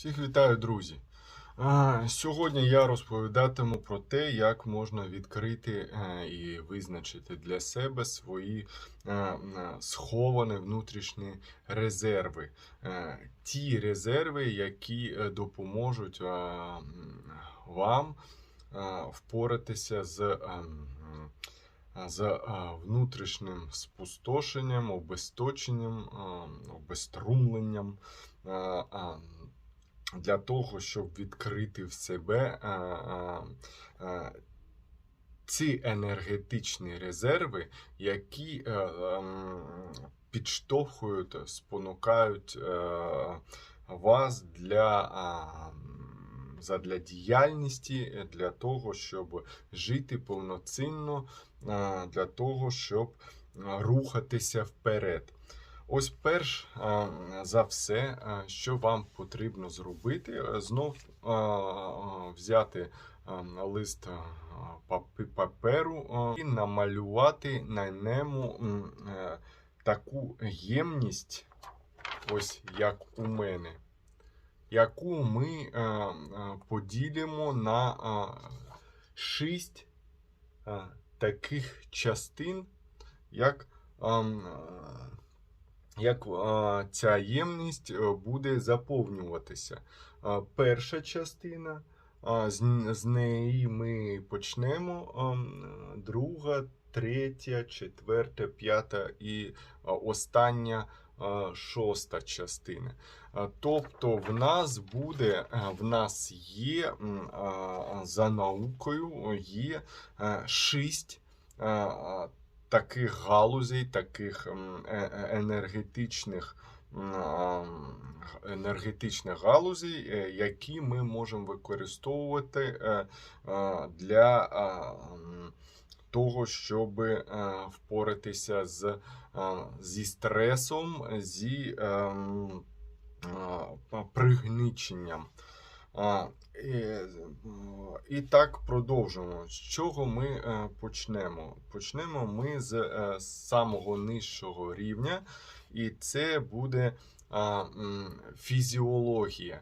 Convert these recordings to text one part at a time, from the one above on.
Всіх вітаю, друзі! Сьогодні я розповідатиму про те, як можна відкрити е, і визначити для себе свої е, е, сховані внутрішні резерви. Ті резерви, які допоможуть вам впоратися з. м, з е, внутрішнім спустошенням, обесточенням, обеструмленням, для того, щоб відкрити в себе е, е, е, ці енергетичні резерви, які е, ем, підштовхують, спонукають е, вас для. е, Задля діяльності, для того, щоб жити повноцінно, для того, щоб рухатися вперед. Ось перш за все, що вам потрібно зробити, е, знов взяти лист паперу і намалювати на ньому е, таку ємність, ось як у мене, яку ми поділимо на шість таких частин, як як е, ця ємність е, буде заповнюватися. Е, Перша частина, з, неї ми почнемо. ем, Друга, третя, четверта, п'ята і остання шоста частина. Тобто в нас буде, в нас є за наукою є шість таких галузей, таких е- е- енергетичних. Енергетичних галузей, е, які ми можемо використовувати для того, щоб впоратися з, зі стресом, зі ем, а, і, і так продовжимо. З чого ми е, почнемо? Почнемо ми з е, самого нижчого рівня, і це буде фізіологія,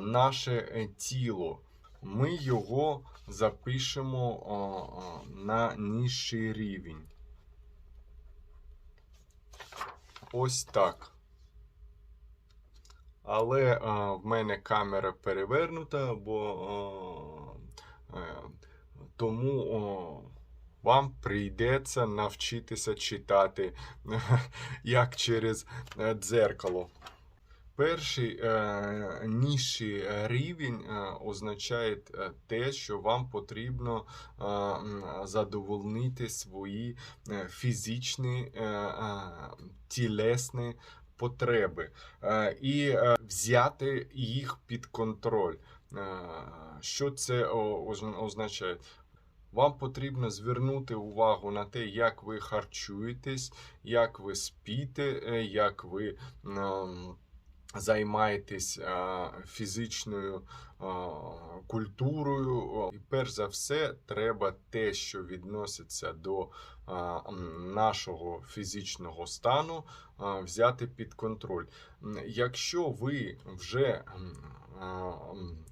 наше е, тіло. Ми його запишемо на нижчий рівень. Ось так. Але а, в мене камера перевернута, бо а, е, тому о, вам прийдеться навчитися читати як через е, дзеркало. Перший е, нижчий рівень е, означає е, те, що вам потрібно е, задовольнити свої е, фізичні е, е, тілесні потреби е, і е, взяти їх під контроль. Е, Що це означає? Вам потрібно звернути увагу на те, як ви харчуєтесь, як ви спіте, як ви займаєтесь е, фізичною е, культурою. І перш за все, треба те, що відноситься до е, нашого фізичного стану, взяти під контроль. Якщо ви вже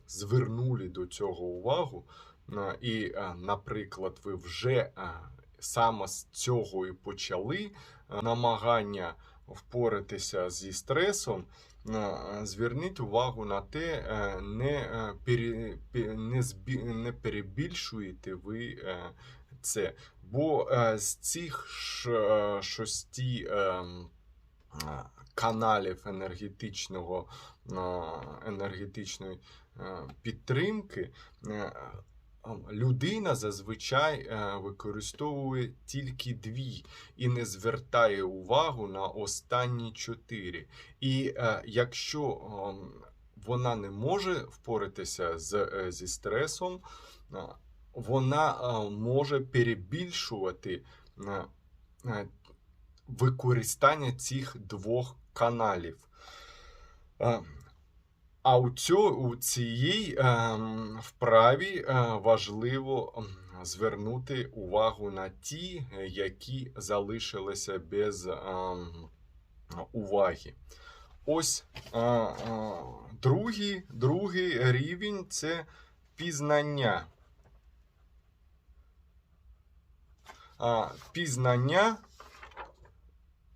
звернули до цього увагу, і, наприклад, ви вже саме з цього і почали намагання впоратися зі стресом, зверніть увагу на те, е, не, е, не, не перебільшуєте ви е, це. Бо е, з цих е, шості е, каналів енергетичного, е, енергетичної е, підтримки. Людина зазвичай е, використовує тільки дві і не звертає увагу на останні чотири. І е, якщо вона не може впоратися з, е, зі стресом, вона може перебільшувати використання цих двох каналів. Е, А у, цьо, у цій ем, вправі е, важливо звернути увагу на ті, е, які залишилися без ем, уваги. Ось е, е, другий, другий рівень це пізнання. А, пізнання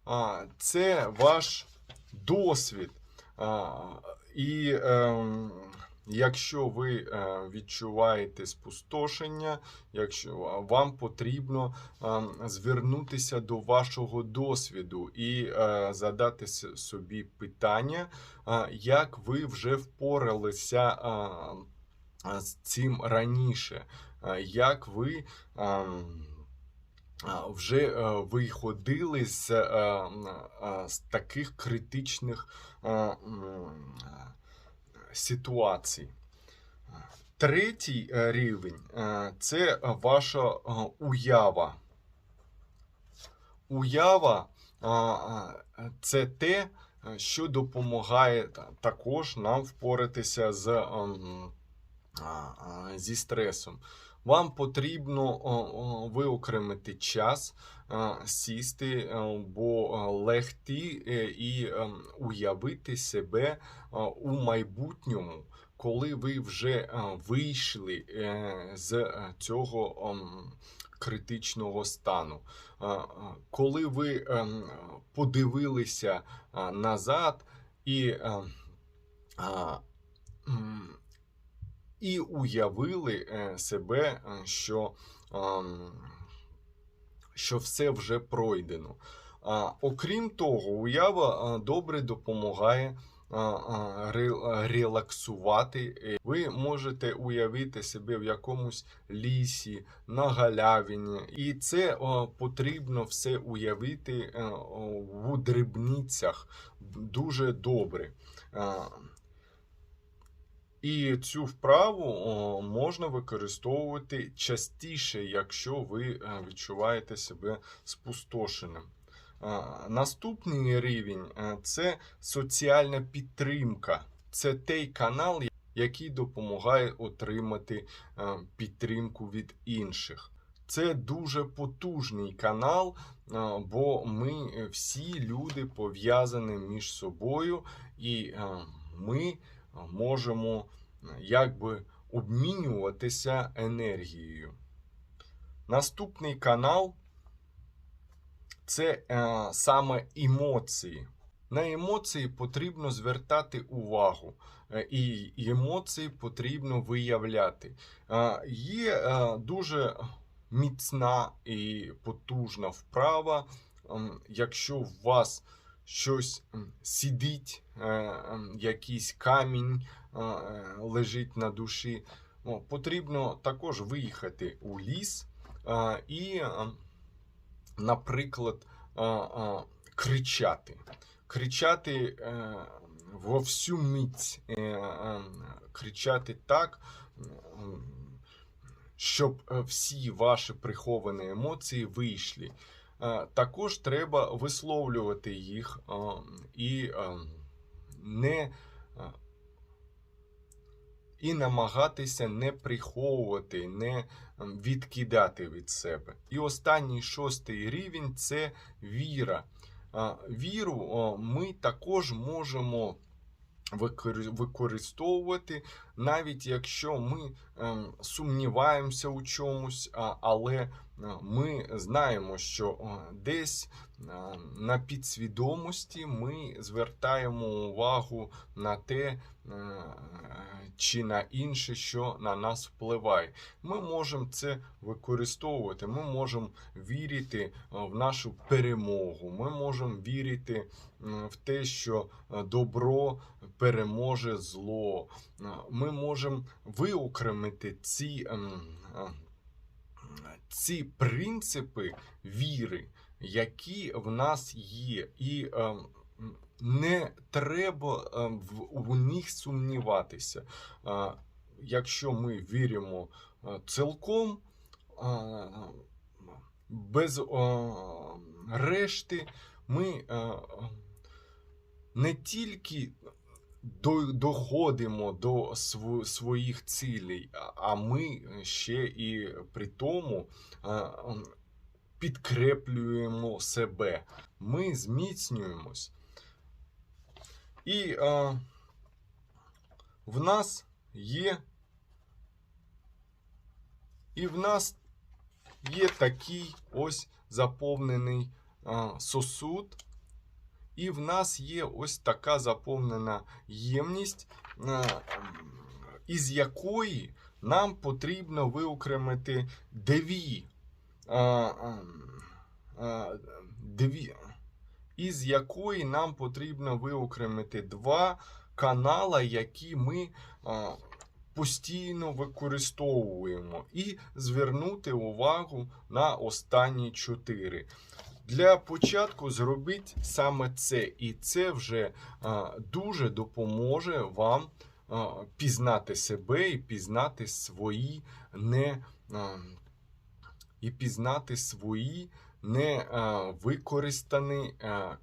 а, це ваш досвід. І ем, якщо ви е, відчуваєте спустошення, якщо вам потрібно ем, звернутися до вашого досвіду і е, задати собі питання, а, як ви вже впоралися з цим раніше, а, як ви. Вже е, виходили з, е, е, з таких критичних ситуацій. Третій рівень це ваша уява. Уява це те, що допомагає також нам впоратися з, ем, зі стресом. Вам потрібно виокремити час, сісти, е, бо е, легти е, і уявити себе у майбутньому, коли ви вже е, вийшли е, з е, цього критичного стану. Коли ви подивилися назад і і уявили е, себе, е, що, що все вже пройдено. Окрім того, уява добре допомагає релаксувати. Е, Ви можете уявити себе в якомусь лісі, на галявині, і це потрібно все уявити е, в дрібницях дуже добре. І цю вправу можна використовувати частіше, якщо ви е, відчуваєте себе спустошеним. Наступний рівень е, це соціальна підтримка. Це той канал, який допомагає отримати е, підтримку від інших. Це дуже потужний канал, бо ми всі люди пов'язані між собою, і ми можемо якби обмінюватися енергією. Наступний канал це е, саме емоції. На емоції потрібно звертати увагу, е, і емоції потрібно виявляти. Е, Є е, дуже міцна і потужна вправа, якщо у вас щось сидить, е, якийсь камінь е, е, лежить на душі, потрібно також виїхати у ліс і, наприклад, кричати. Кричати во всю мить, кричати так, щоб всі ваші приховані емоції вийшли. Е, Також треба висловлювати їх е, і е, не і намагатися не приховувати, не відкидати від себе. І останній шостий рівень це віра. Віру ми також можемо використовувати, навіть якщо ми ем, сумніваємося у чомусь, але е, ми знаємо, що десь е, на підсвідомості ми звертаємо увагу на те, е, чи на інше, що на нас впливає. Ми можемо це використовувати, ми можемо вірити в нашу перемогу, ми можемо вірити в те, що добро переможе зло. Е, Ми можемо виокремити ці, ем, е, ці принципи віри, які в нас є. І ем, не треба ем, в- них сумніватися. Е, Якщо ми віримо е, цілком, без решти, ми не тільки доходимо до св- своїх цілей, а- а ми ще і при тому підкреплюємо себе. Ми зміцнюємось. І е, в нас є. І в нас є такий ось заповнений а, сосуд. І в нас є ось така заповнена ємність, із якої нам потрібно виокремити дві. А, а, дві із якої нам потрібно виокремити два канала, які ми постійно використовуємо, і звернути увагу на останні чотири. Для початку зробіть саме це, і це вже дуже допоможе вам пізнати себе і пізнати свої не. і пізнати свої не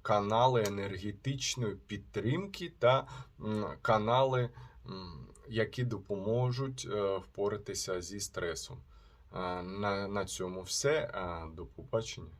канали енергетичної підтримки та канали, які допоможуть е, впоратися зі стресом. На, на цьому все. До побачення.